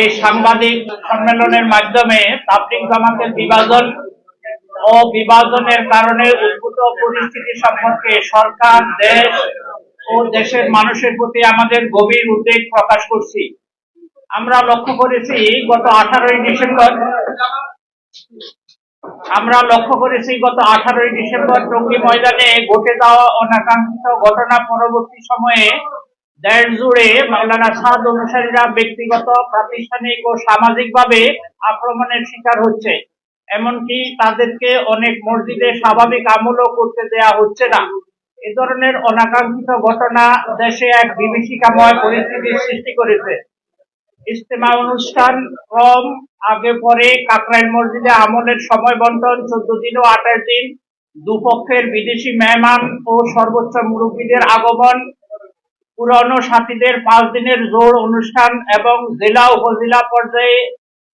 এই সাংবাদিক সম্মেলনের মাধ্যমে তাবলিগ জামাতের বিভাজন ও বিভাজনের কারণে উদ্ভূত পরিস্থিতি সম্পর্কে সরকার, দেশ ও দেশের মানুষের প্রতি আমাদের গভীর উদ্বেগ প্রকাশ করছি। আমরা লক্ষ্য করেছি গত আঠারোই ডিসেম্বর, আমরা লক্ষ্য করেছি গত আঠারোই ডিসেম্বর টঙ্গী ময়দানে ঘটে যাওয়া অনাকাঙ্ক্ষিত ঘটনা পরবর্তী সময়ে দেশ জুড়ে মাওলানা সাদ অনুসারীরা ব্যক্তিগত, প্রাতিষ্ঠানিক ও সামাজিকভাবে আক্রমণের শিকার হচ্ছে। এমনকি তাদেরকে অনেক মসজিদে স্বাভাবিক আমলও করতে দেয়া হচ্ছে না। এ ধরনের অনাকাঙ্ক্ষিত ঘটনা দেশে এক বিভীষিকাময় পরিস্থিতির সৃষ্টি করেছে। ইজতেমা অনুষ্ঠান ক্রম আগে পরে কাকরাইল মসজিদে আমলের সময় বন্টন, চোদ্দ দিন ও আঠাশ দিন। দুপক্ষের বিদেশি মেহমান ও সর্বোচ্চ মুরব্বীদের আগমন পুরনো সাথীদের পাঁচ দিনের জোর অনুষ্ঠান এবং জেলা উপজেলা পর্যায়ে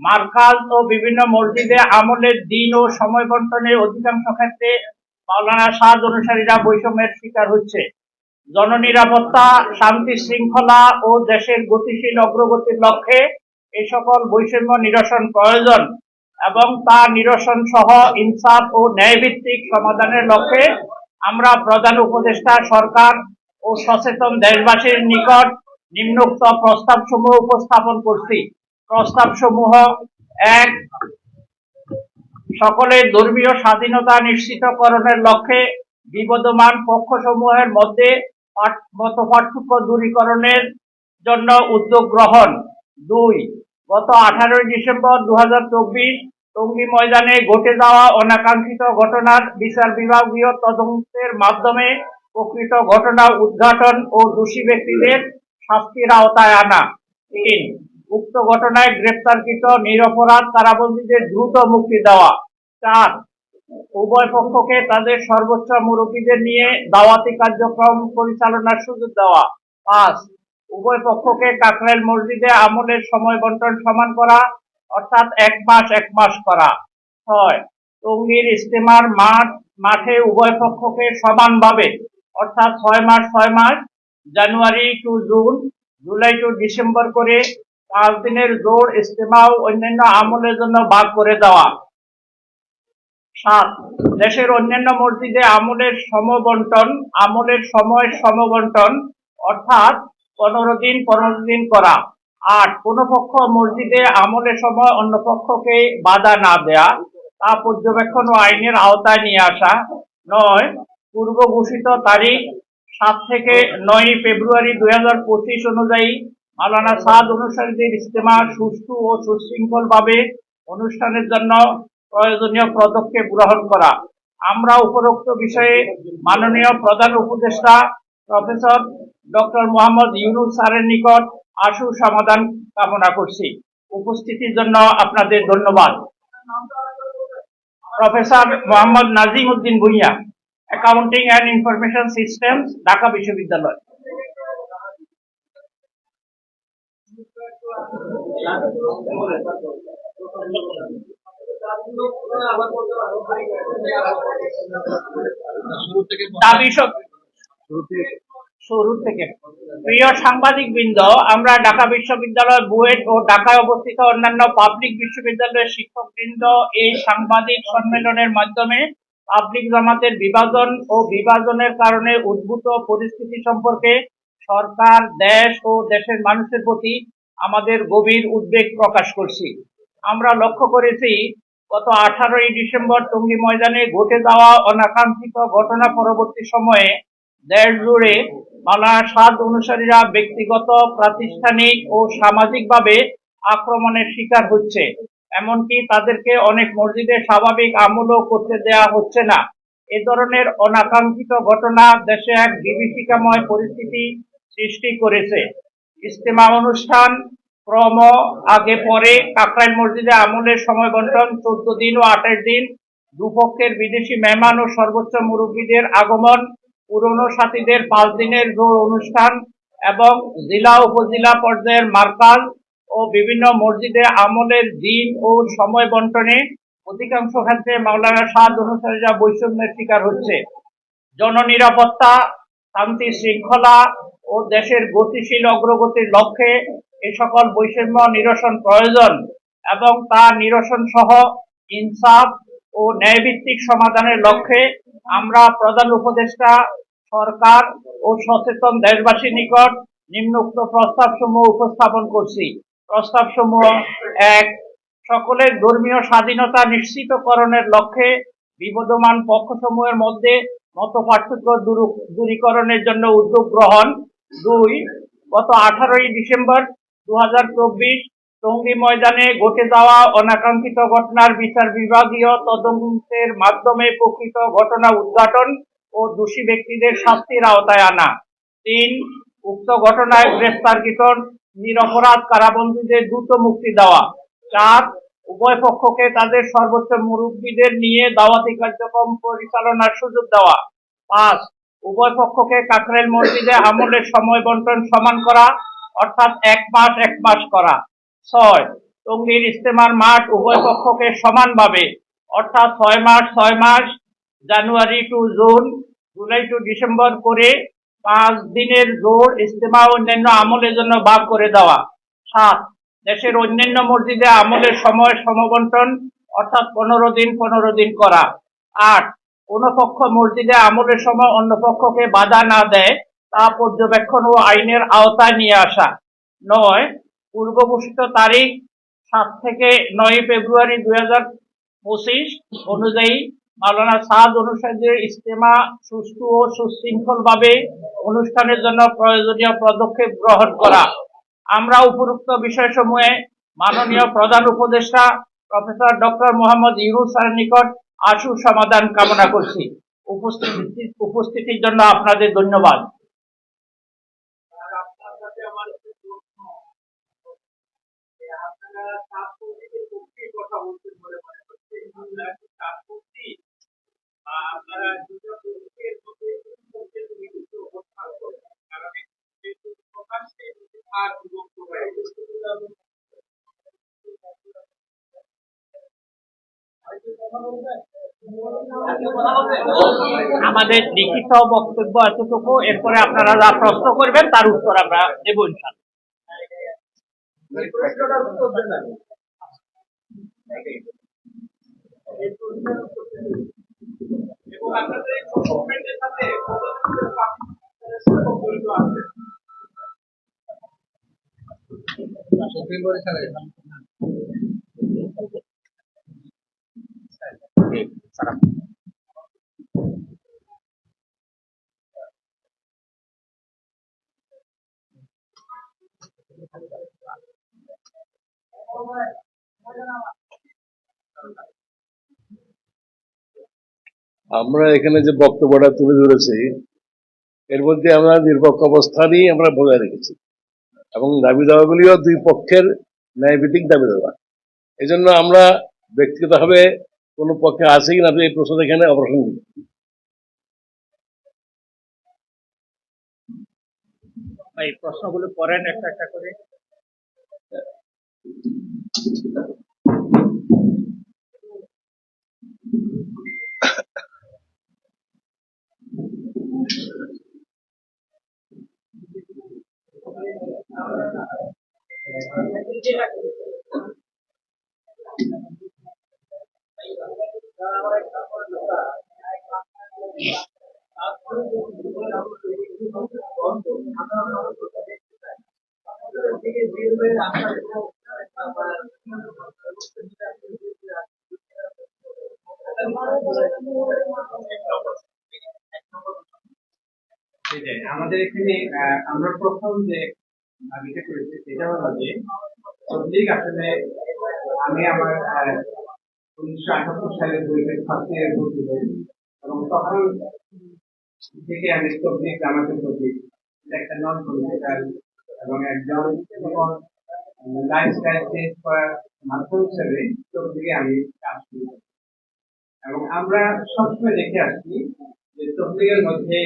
মার্কাজ ও বিভিন্ন মসজিদে আমলের দিন ও সময় বন্টনের অধিকাংশ ক্ষেত্রে মাওলানা সাদ অনুসারীরা বৈষম্যের শিকার হচ্ছে। জননিরাপত্তা, শান্তি শৃঙ্খলা ও দেশের গতিশীল অগ্রগতির লক্ষ্যে এই সকল বৈষম্য নিরসন প্রয়োজন এবং তা নিরসন সহ ইনসাফ ও ন্যায়ভিত্তিক সমাধানের লক্ষ্যে আমরা প্রধান উপদেষ্টা, সরকার ও সচেতন দেশবাসীর নিকট নিম্নোক্ত প্রস্তাব সমূহ উপস্থাপন করছি। প্রস্তাব সমূহ এক, সকলের ধর্মীয় স্বাধীনতা নিশ্চিতকরণের লক্ষ্যে বিবদমান পক্ষসমূহের মধ্যে পার্থ- মত পার্থক্য দূরীকরণের জন্য উদ্যোগ গ্রহণ। দুই, গত আঠারোই ডিসেম্বর দু টঙ্গী ময়দানে ঘটে যাওয়া অনাকাঙ্ক্ষিত ঘটনার বিচার বিভাগীয় তদন্তের মাধ্যমে প্রকৃত ঘটনা উদ্ঘাটন ও দোষী ব্যক্তিদের শাস্তির আওতায় আনা। তিন, উক্ত ঘটনায় গ্রেপ্তারকৃত নিরপরাধ কারাবন্দীদের দ্রুত মুক্তি দেওয়া। চার, উভয় পক্ষকে তাদের সর্বোচ্চ মুরব্বীদের নিয়ে দাওয়াতি কার্যক্রম পরিচালনার সুযোগ দেওয়া। পাঁচ, উভয় পক্ষকে কাকরাইল মসজিদে আমলের সময় বন্টন সমান করা, অর্থাৎ এক মাস এক মাস করা। ছয়, টঙ্গীর ইস্তেমার মাঠ, মাঠে উভয় পক্ষকে সমানভাবে অর্থাৎ ছয় মাস ছয় মাস January to June July to December করে পাঁচ দিনের জোর ইস্তেমা ও অন্যান্য আমলের জন্য ভাগ করে দেওয়া। সাত, দেশের অন্যান্য মসজিদে আমলের সমবন্টন, আমলের সময় সমবন্টন, অর্থাৎ পনেরো দিন পনেরো দিন করা। আট, কোন পক্ষ মসজিদে আমলের সময় অন্য পক্ষকে বাধা না দেয়া। তা পর্যবেক্ষণ ও আইনের আওতায় নিয়ে আসা। নয় পূর্ব ঘোষিত তারিখ সাত থেকে নয় ফেব্রুয়ারি দুই হাজার পঁচিশ অনুযায়ী মাওলানা সাদ অনুসারীদের ইজতেমা সুষ্ঠু ও সুশৃঙ্খল ভাবে অনুষ্ঠানের জন্য প্রয়োজনীয় পদক্ষেপ গ্রহণ করা। আমরা উপরোক্ত বিষয়ে মাননীয় প্রধান উপদেষ্টা প্রফেসর ডক্টর মোহাম্মদ ইউনুস স্যারের নিকট আশু সমাধান কামনা করছি। উপস্থিতির জন্য আপনাদের ধন্যবাদ। Professor Mohammad Nazim Uddin Bhuiyan accounting and information system Dhaka বিশ্ববিদ্যালয় শুরু থেকে। প্রিয় সাংবাদিক বৃন্দ আমরা ঢাকা বিশ্ববিদ্যালয় বুয়েট ও ঢাকায় অবস্থিত অন্যান্য পাবলিক বিশ্ববিদ্যালয়ের শিক্ষক বৃন্দ এই সাংবাদিক সম্মেলনের মাধ্যমে পাবলিক জামাতের বিভাজন ও বিভাজনের কারণে উদ্ভূত পরিস্থিতি সম্পর্কে সরকার, দেশ ও দেশের মানুষের প্রতি আমাদের গভীর উদ্বেগ প্রকাশ করছি। আমরা লক্ষ্য করেছি, গত আঠারোই ডিসেম্বর টঙ্গী ময়দানে ঘটে যাওয়া অনাকাঙ্ক্ষিত ঘটনা পরবর্তী সময়ে দেশ জুড়ে মাওলানা সাদ অনুসারীরা ব্যক্তিগত, প্রাতিষ্ঠানিক ও সামাজিকভাবে আক্রমণের শিকার হচ্ছে। এমনকি তাদেরকে অনেক মসজিদে স্বাভাবিক আমলও করতে দেয়া হচ্ছে না। এ ধরনের অনাকাঙ্ক্ষিত ঘটনা দেশে এক বিভীষিকাময় পরিস্থিতি সৃষ্টি করেছে। ইজতেমা অনুষ্ঠান ক্রম আগে পরে কাকরাইল মসজিদে আমলের সময় বন্টন, চোদ্দ দিন ও আঠাশ দিন। দুপক্ষের বিদেশি মেহমান ও সর্বোচ্চ মুরব্বীদের আগমন, পুরনো সাথীদের পাঁচ দিনের জোর অনুষ্ঠান এবং জেলা উপজেলা পর্যায়ের মার্কাজ ও বিভিন্ন মসজিদে আমলের দিন ও সময় বন্টনে অধিকাংশ ক্ষেত্রে মাওলানা সাদ অনুসারীরা বৈষম্যের শিকার হচ্ছে। জননিরাপত্তা, শান্তি শৃঙ্খলা ও দেশের গতিশীল অগ্রগতির লক্ষ্যে এ সকল বৈষম্য নিরসন প্রয়োজন এবং তা নিরসন সহ ইনসাফ ও ন্যায়ভিত্তিক সমাধানের লক্ষ্যে আমরা প্রধান উপদেষ্টা, সরকার ও সচেতন দেশবাসীর নিকট নিম্নোক্ত প্রস্তাব সমূহ উপস্থাপন করছি। প্রস্তাব সমূহ এক, সকলের ধর্মীয় স্বাধীনতা নিশ্চিতকরণের লক্ষ্যে বিবদমান পক্ষসমূহের মধ্যে মত পার্থক্য দূর- দূরীকরণের জন্য উদ্যোগ গ্রহণ। দুই, গত আঠারোই ডিসেম্বর দু টঙ্গী ময়দানে ঘটে যাওয়া অনাকাঙ্ক্ষিত ঘটনার বিচার বিভাগীয় তদন্তের মাধ্যমে প্রকৃত ঘটনা উদ্ঘাটন ও দোষী ব্যক্তিদের শাস্তির আওতায় আনা। তিন, উক্ত ঘটনায় গ্রেফতারকৃত নিরপরাধ কারাবন্দীদের দ্রুত মুক্তি দেওয়া। চার, উভয় পক্ষকে তাদের সর্বোচ্চ মুরব্বীদের নিয়ে দাওয়াতি কার্যক্রম পরিচালনার সুযোগ দেওয়া। পাঁচ, উভয় পক্ষকে কাকরেল মসজিদে আমলের সময় বন্টন সমান করা, অর্থাৎ এক মাস এক মাস করা। ছয় টঙ্গীর ইস্তেমার মাঠ উভয় পক্ষকে সমানভাবে, অর্থাৎ ছয় মাস ছয় মাস, January to June, July to December করে পাঁচ দিনের জোর ইস্তেমা অন্যান্য আমলের জন্য ভাগ করে দেওয়া। সাত, দেশের অন্যান্য মসজিদে আমলের সময় সমবন্টন অর্থাৎ পনেরো দিন পনেরো দিন করা। আট, কোন পক্ষ মসজিদে আমলের সময় অন্য পক্ষকে বাধা না দেয়, তা পর্যবেক্ষণ ও আইনের আওতায় নিয়ে আসা। নয়, পূর্বঘোষিত তারিখ সাত থেকে নয় ফেব্রুয়ারি দুই হাজার পঁচিশ অনুযায়ী মাওলানা সাদ অনুসারে ইস্তেমা সুষ্ঠু ও সুশৃঙ্খল ভাবে অনুষ্ঠানের জন্য প্রয়োজনীয় পদক্ষেপ গ্রহণ করা। আমরা উপরোক্ত বিষয়সমূহে মাননীয় প্রধান উপদেষ্টা প্রফেসর ডক্টর মোহাম্মদ ইউনুস স্যারের নিকট আশু সমাধান কামনা করছি। উপস্থিতি, উপস্থিতির জন্য আপনাদের ধন্যবাদ। আপনার আমার প্রশ্ন। আপনারা আমাদের লিখিত বক্তব্য এতটুকু এরপরে আপনারা যা প্রশ্ন করবেন তার উত্তর আমরা দেবো ইনশাল্লাহ এবং আপনাদের এই গভর্নমেন্টের সাথে কতজনের পার্টিসিপেশনের জড়িত আছে আমরা এখানে যে বক্তব্যটা তুলে ধরেছি, এর মধ্যে আমরা নিরপেক্ষ অবস্থানই আমরা বজায় রেখেছি। এবং দাবি দাওয়াগুলিও দুই পক্ষের ন্যায়ভিত্তিক দাবি দেওয়া। এই জন্য আমরা ব্যক্তিগতভাবে কোনো পক্ষে আছে কিনা এই প্রশ্ন এখানে অপ্রাসঙ্গিক এই প্রশ্নগুলো করেন একটা একটা করে। আমাদের এখানে আমরা প্রথম যে দাবিটা করেছি সেটা হলো যে আসলে আমি আমার উনিশশো আটাত্তর সালে ফার্স্ট ভর্তি হই। এবং তখন থেকে আমি একটা নন পলিটিক্যাল এবং একজন লাইফস্টাইল চেঞ্জ করার মাধ্যম হিসেবে তবলিগে আমি কাজ করি। এবং আমরা সবসময় দেখে আসছি যে তবলিগের মধ্যে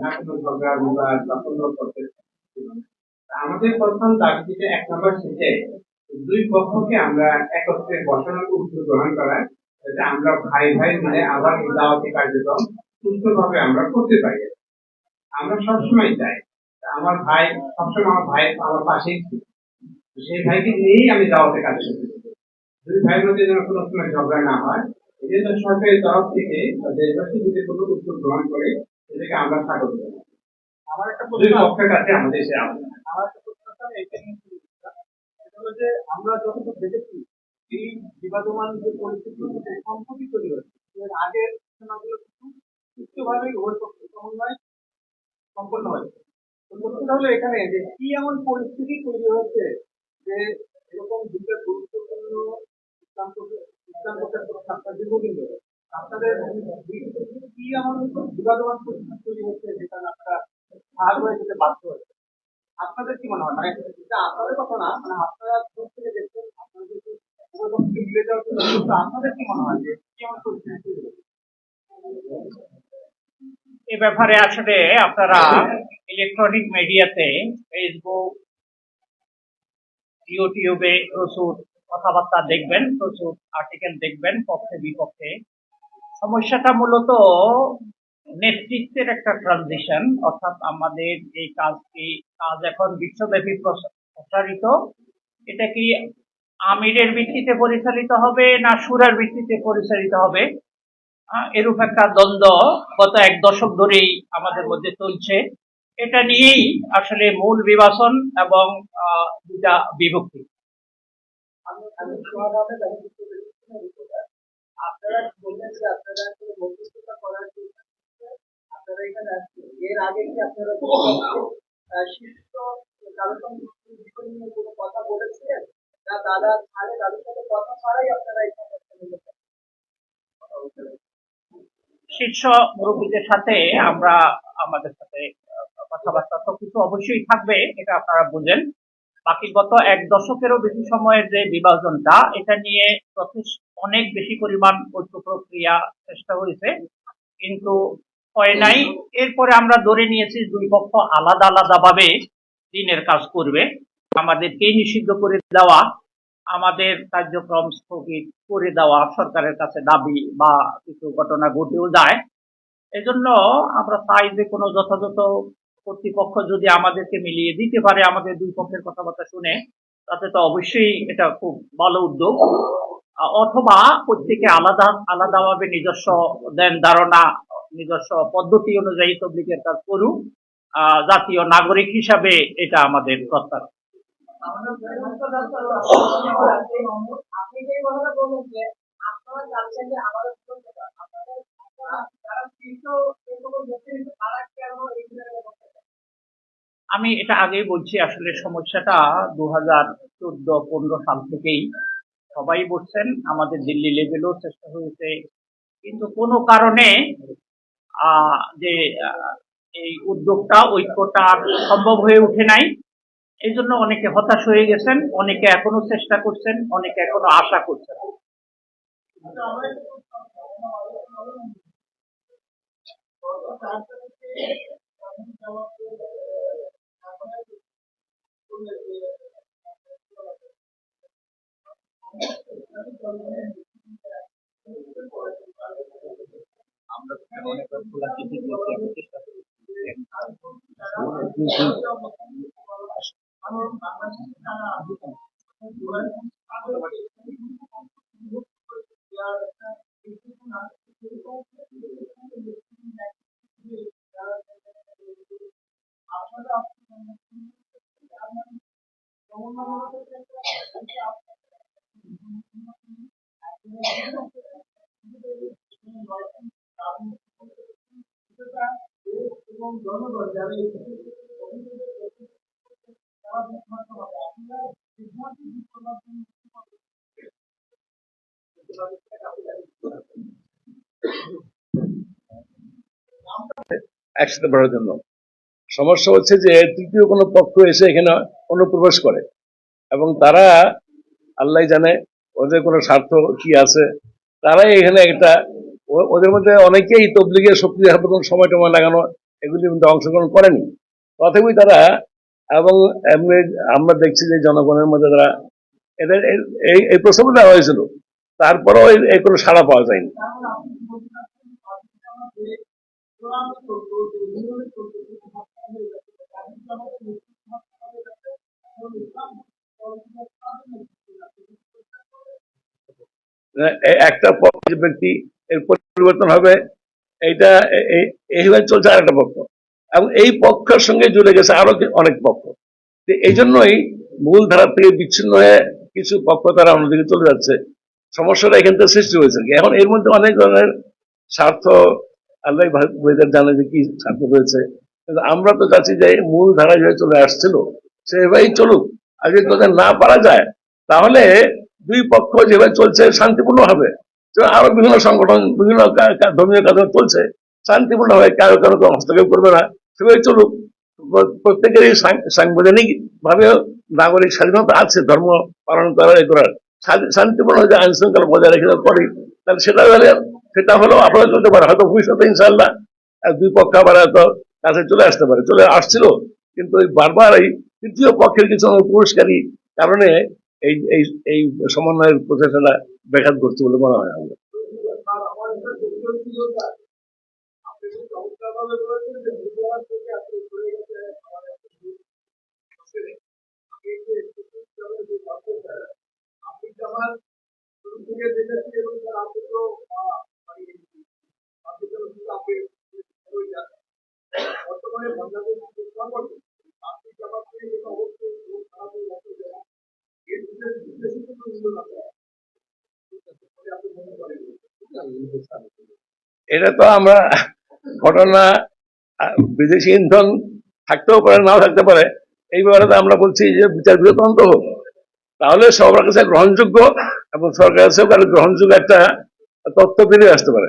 না কোনো ঝগড়া বা কোনো আমাদের প্রথম দাবি যেটা এক নম্বর সেটে দুই পক্ষকে আমরা একত্রে বসানোর উদ্যোগ গ্রহণ করার যাতে আমরা ভাই ভাই মিলে আবার এই দাওয়াতি কার্যক্রম সুস্থভাবে আমরা করতে পারি। আমরা সবসময় চাই আমার ভাই সবসময় আমার ভাই আমার পাশেই ছিল সেই ভাইকে নিয়েই আমি দাওয়াতে কাজ করতেছি দুই ভাইয়ের মধ্যে যেন কোনো সময় ঝগড়া না হয় এই জন্য সরকারের তরফ থেকে দেশবাসী যদি কোনো উদ্যোগ গ্রহণ করে সেটাকে আমরা স্বাগত জানাই। আমার একটা দুই পক্ষের কাছে আমাদের সে আমার আমরা যতটুকু দেখেছি, এই বিবাদমান যে পরিস্থিতি সেটা সম্প্রতি তৈরি হয়েছে এর আগের ঘটনাগুলো কিন্তু সুস্থভাবেই উভয় সমন্বয় সম্পন্ন হয়েছে প্রশ্নটা হলো এখানে যে, কি এমন পরিস্থিতি তৈরি হয়েছে যে এরকম দুটো গুরুত্বপূর্ণ সিদ্ধান্তের প্রশ্ন আপনার দীর্ঘদিন ধরে? আপনাদের কি এমন বিবাদমান পরিস্থিতি তৈরি হচ্ছে যেটা আপনারা ভাগ হয়ে যেতে বাধ্য হয়েছে আপনাদের কি মনে হয়? মানে আপনাদের কথা না মানে আপনারা এ ব্যাপারে আসলে আপনারা ইলেকট্রনিক মিডিয়াতে ফেসবুক ইউটিউবে প্রচুর কথাবার্তা দেখবেন, প্রচুর আর্টিকেল দেখবেন, পক্ষে বিপক্ষে। সমস্যাটা মূলত নেতৃত্বের একটা ট্রানজিশন অর্থাৎ আমাদের এই কাজটি কাজ এখন বিশ্বব্যাপী প্রস- প্রসারিত এটা কি আমিরের ভিত্তিতে পরিচালিত হবে না সুরার ভিত্তিতে পরিচালিত হবে? এরূপ একটা দ্বন্দ্ব গত এক দশক ধরেই আমাদের মধ্যে চলছে। এটা নিয়েই আসলে মূল বিভাজন এবং দুটা বিভক্তি। আপনারা বললেন যে আপনারা মধ্যস্থতা করার আপনারা এখানে আসছেন। এর আগে কি আপনারা শীর্ষ কথা বলেছিলেন? শীর্ষ মুরব্বীদের সাথে আমরা আমাদের সাথে কথাবার্তা তো কিছু অবশ্যই থাকবে, এটা আপনারা বুঝেন। বাকি গত এক দশকেরও বেশি সময়ের যে বিভাজনটা, এটা নিয়ে যথেষ্ট, অনেক বেশি পরিমাণ ঐক্য প্রক্রিয়া চেষ্টা হয়েছে। কিন্তু হয় নাই, এরপরে আমরা ধরে নিয়েছি দুই পক্ষ আলাদা আলাদা ভাবে দিনের কাজ করবে। আমাদেরকেই নিষিদ্ধ করে দেওয়া, আমাদের কার্যক্রম স্থগিত করে দেওয়া সরকারের কাছে দাবি বা কিছু ঘটনা ঘটেও যায়। এজন্য আমরা চাই যে কোনো যথাযথ কর্তৃপক্ষ যদি আমাদেরকে মিলিয়ে দিতে পারে, আমাদের দুই পক্ষের কথাবার্তা শুনে, তাতে তো অবশ্যই এটা খুব ভালো উদ্যোগ। অথবা প্রত্যেকে আলাদা, আলাদাভাবে নিজস্ব দেন ধারণা, নিজস্ব পদ্ধতি অনুযায়ী তবলিগের কাজ করুক। জাতীয় নাগরিক হিসাবে এটা আমাদের প্রত্যাশা আপনি যে কথাটা বললেন যে আপনারা চাচ্ছেন যে আমাদের আপনাদের যারা শীর্ষ যে সকল নেতৃত্ব তারা কেন এই ধরনের করতে চায়? আমি এটা আগেই বলছি আসলে সমস্যাটা দু হাজার চোদ্দ পনেরো সাল থেকেই সবাই বলছেন আমাদের দিল্লি লেভেলেও চেষ্টা হয়েছে। কিন্তু কোনো কারণে যে এই উদ্যোগটা ঐক্যটা সম্ভব হয়ে ওঠে নাই। এই জন্য অনেকে হতাশ হয়ে গেছেন অনেকে এখনও চেষ্টা করছেন অনেকে এখনও আশা করছেন একসাথে বাড়ার জন্য। সমস্যা হচ্ছে যে তৃতীয় কোনো পক্ষ এসে এখানে অনুপ্রবেশ করে। এবং তারা আল্লাহ জানে ওদের কোনো স্বার্থ কি আছে, তারাই এখানে একটা ওদের মধ্যে অনেকেই তবলিগের শক্তি হাতে সময় টময় লাগানো এগুলির মধ্যে অংশগ্রহণ করেনি। তথাপি তারা, এবং এমনি আমরা দেখছি যে জনগণের মধ্যে তারা, এদের এই- এই দেওয়া হয়েছিল। তারপরেও এই কোনো সাড়া পাওয়া যায়নি। একটা পক্ষ ব্যক্তি এর পরিবর্তন হবে। এইটা এইভাবে চলছে আর একটা পক্ষ। এবং এই পক্ষের সঙ্গে জুড়ে গেছে আরও অনেক পক্ষ। এই জন্যই মূল ধারা থেকে বিচ্ছিন্ন হয়ে কিছু পক্ষ তারা অন্যদিকে চলে যাচ্ছে। সমস্যাটা এখান থেকে সৃষ্টি হয়েছে। এখন এর মধ্যে অনেক ধরনের স্বার্থ আল্লাহ ভাইদের জানে যে কি স্বার্থ রয়েছে। আমরা তো চাচ্ছি যে মূল ধারা যেভাবে চলে আসছিল, সেভাবেই চলুক। আর যদি তাদের না পারা যায়, তাহলে দুই পক্ষ যেভাবে চলছে শান্তিপূর্ণ হবে। আরও বিভিন্ন সংগঠন, বিভিন্ন ধর্মীয় কাজ চলছে শান্তিপূর্ণ হবে কারও কারও হস্তক্ষেপ করবে না। সেভাবে চলুক। প্রত্যেকেরই সাংবিধানিক ভাবে নাগরিক স্বাধীনতা আছে, ধর্ম পালন করার করার। শান্তিপূর্ণ যে আইন শৃঙ্খলা বজায় রেখে করি, তাহলে সেটা হলে, সেটা হলেও আপনারা চলতে পারে। হয়তো ভবিষ্যতে ইনশাল্লাহ দুই পক্ষ আবার হয়তো কাছে চলে আসতে পারে। চলে আসছিল, কিন্তু বারবার এই তৃতীয় পক্ষের কিছু পুরস্কারী কারণে এই এই এই সমন্বয়ের প্রচেষ্টাটা ব্যাঘাত করছে বলে মনে হয় আমাদের মানে। বর্তমানে এটা তো আমরা ঘটনা বিদেশি ইন্ধন থাকতেও পারে, নাও থাকতে পারে, এই ব্যাপারে আমরা বলছি যে বিচার বিবেচনা হোক। তাহলে সবার কাছে গ্রহণযোগ্য এবং সরকারের কাছেও গ্রহণযোগ্য একটা তথ্য বেরিয়ে আসতে পারে।